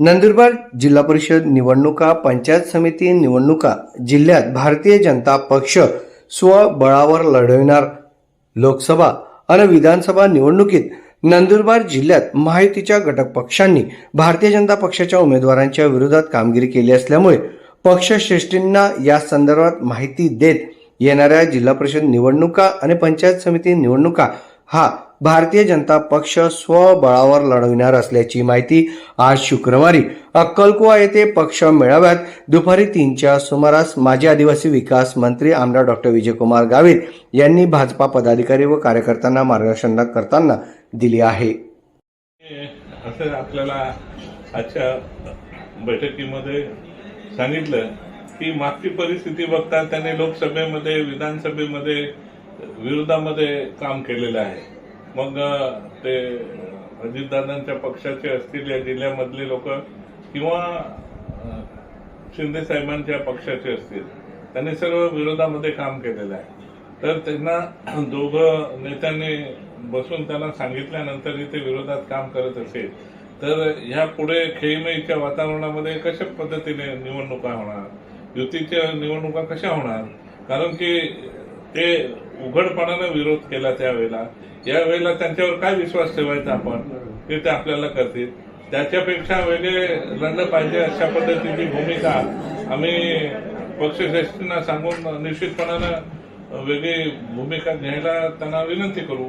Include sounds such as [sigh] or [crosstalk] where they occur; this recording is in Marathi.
नंदुरबार जिल्हा परिषद निवडणुका पंचायत समिती निवडणुका जिल्ह्यात भारतीय जनता पक्ष स्वबळावर लढविणार. लोकसभा आणि विधानसभा निवडणुकीत नंदुरबार जिल्ह्यात महायुतीच्या घटक पक्षांनी भारतीय जनता पक्षाच्या उमेदवारांच्या विरोधात कामगिरी केली असल्यामुळे पक्षश्रेष्ठींना या संदर्भात माहिती देत येणाऱ्या जिल्हा परिषद निवडणुका आणि पंचायत समिती निवडणुका हा भारतीय जनता पक्ष स्वबळावर लढविणार असल्याची माहिती आज शुक्रवारी अक्कलकुवा येथे पक्ष मेळाव्यात दुपारी तीनच्या सुमारास माजी आदिवासी विकास मंत्री आमदार डॉक्टर विजयकुमार गावित यांनी भाजपा पदाधिकारी व कार्यकर्त्यांना मार्गदर्शन करताना दिली आहे. असं आपल्याला आजच्या बैठकीमध्ये सांगितलं की मागची परिस्थिती बघता त्यांनी लोकसभेमध्ये विधानसभेमध्ये विरोधामध्ये काम केलेलं आहे. मग ते अजितदादांच्या पक्षाचे असतील या जिल्ह्यामधले लोक किंवा शिंदे साहेबांच्या पक्षाचे असतील त्यांनी सर्व विरोधामध्ये काम केलेलं आहे. तर त्यांना [clears throat] दोघं नेत्यांनी बसून त्यांना सांगितल्यानंतर ते विरोधात काम करत असेल तर ह्या पुढे खेळीमेळीच्या वातावरणामध्ये कशा पद्धतीने निवडणुका होणार? युतीच्या निवडणुका कशा होणार? कारण की ते उघडपणानं विरोध केला त्यावेळेला. यावेळेला त्यांच्यावर काय विश्वास ठेवायचा आपण? ते ते आपल्याला करतील. त्याच्यापेक्षा वेगळे लढलं पाहिजे अशा पद्धतीची भूमिका आम्ही पक्षश्रेष्ठींना सांगून निश्चितपणानं वेगळी भूमिका घ्यायला त्यांना विनंती करू.